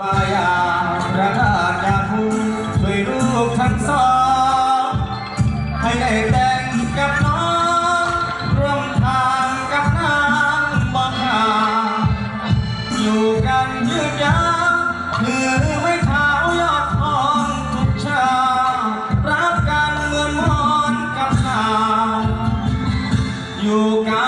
ปายาระกาศจากผู้ช่วยลูกทั้งสองให้ได้แต่งกับน้องร่วมทางกับนางบองหาอยู่กันยืดยาวถือไม้เท้ายอดทองทุกชารักกันเหมือนมอนกับนางอยู่กัน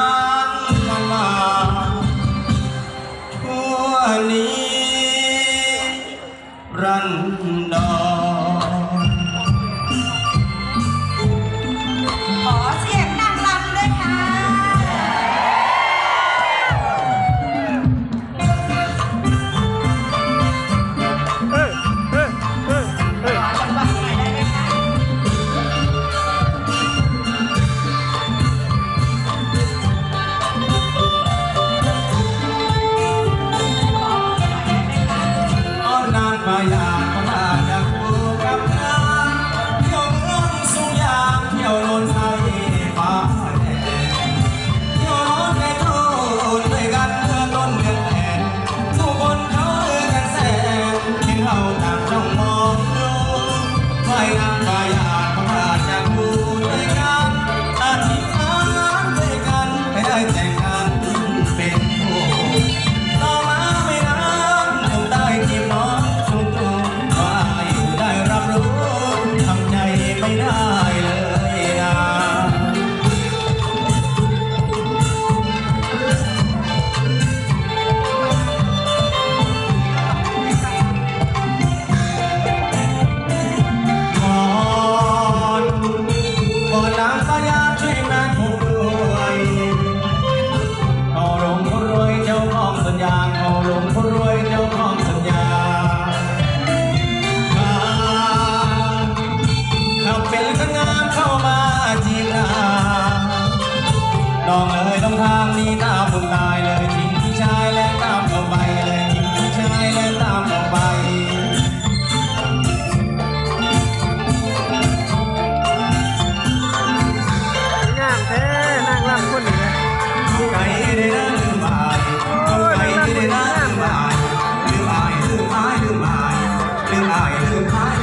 high.